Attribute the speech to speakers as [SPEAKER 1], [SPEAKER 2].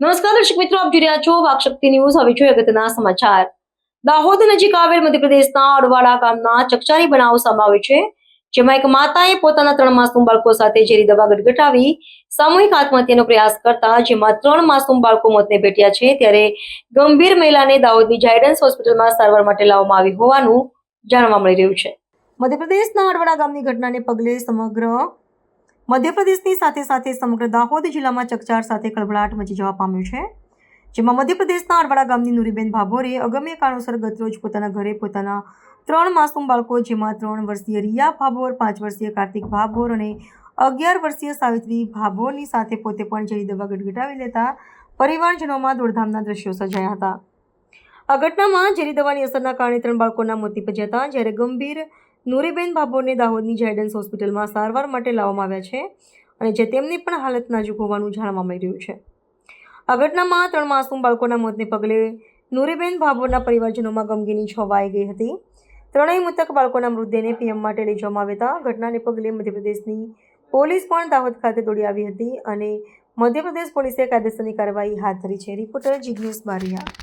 [SPEAKER 1] નમસ્કાર દર્શક મિત્રો, આપ જોઈ રહ્યા છો વાકશક્તિ ન્યૂઝ. હવે જોઈએ અગત્યના સમાચાર. દાહોદ નજીક આવેલ મધ્યપ્રદેશના અડવાડા ગામના ચકચારી બનાવ સામે છે, જેમાં એક માતાએ પોતાના ત્રણ માસૂમ બાળકો સાથે ઝેરી દવા ગટગટાવી સામૂહિક આત્મહત્યાનો પ્રયાસ કરતા, જેમાં ત્રણ માસૂમ બાળકો મોતને ભેટ્યા છે, ત્યારે ગંભીર મહિલાને દાહોદની જાયડન્સ હોસ્પિટલમાં સારવાર માટે લાવવામાં આવી હોવાનું જાણવા મળી રહ્યું છે. મધ્યપ્રદેશના અડવાડા ગામની ઘટનાને પગલે સમગ્ર મધ્યપ્રદેશની સાથે સાથે સમગ્ર દાહોદ જિલ્લામાં ચકચાર સાથે ખળભળાટ મચી જવા પામ્યું છે. જેમાં મધ્યપ્રદેશના અડવાડા ગામની નુરીબેન ભાભોરે અગમ્ય કારણોસર ગતરોજ પોતાના ઘરે પોતાના ત્રણ માસૂમ બાળકો, જેમાં ત્રણ વર્ષીય રિયા ભાભોર, પાંચ વર્ષીય કાર્તિક ભાભોર અને અગિયાર વર્ષીય સાવિત્રી ભાભોરની સાથે પોતે પણ ઝેરી દવા ગટગટાવી લેતા પરિવારજનોમાં દોડધામના દ્રશ્યો સર્જાયા હતા. આ ઘટનામાં ઝેરી દવાની અસરના કારણે ત્રણ બાળકોના મોત નીપજ્યા હતા, જ્યારે ગંભીર નુરીબેન ભાભોરને દાહોદની જાયડન્સ હોસ્પિટલમાં સારવાર માટે લાવવામાં આવ્યા છે અને જે તેમની પણ હાલત નાજુક હોવાનું જાણવા મળી રહ્યું છે. આ ઘટનામાં ત્રણ માસૂમ બાળકોના મોતને પગલે નુરીબેન ભાભોરના પરિવારજનોમાં ગમગીની છવાઈ ગઈ હતી. ત્રણેય મૃતક બાળકોના મૃતદેહને પીએમ માટે લઈ જવામાં આવ્યા હતા. ઘટનાને પગલે મધ્યપ્રદેશની પોલીસ પણ દાહોદ ખાતે દોડી આવી હતી અને મધ્યપ્રદેશ પોલીસે કાયદેસરની કાર્યવાહી હાથ ધરી છે. રિપોર્ટર જિજ્ઞેશ બારિયા.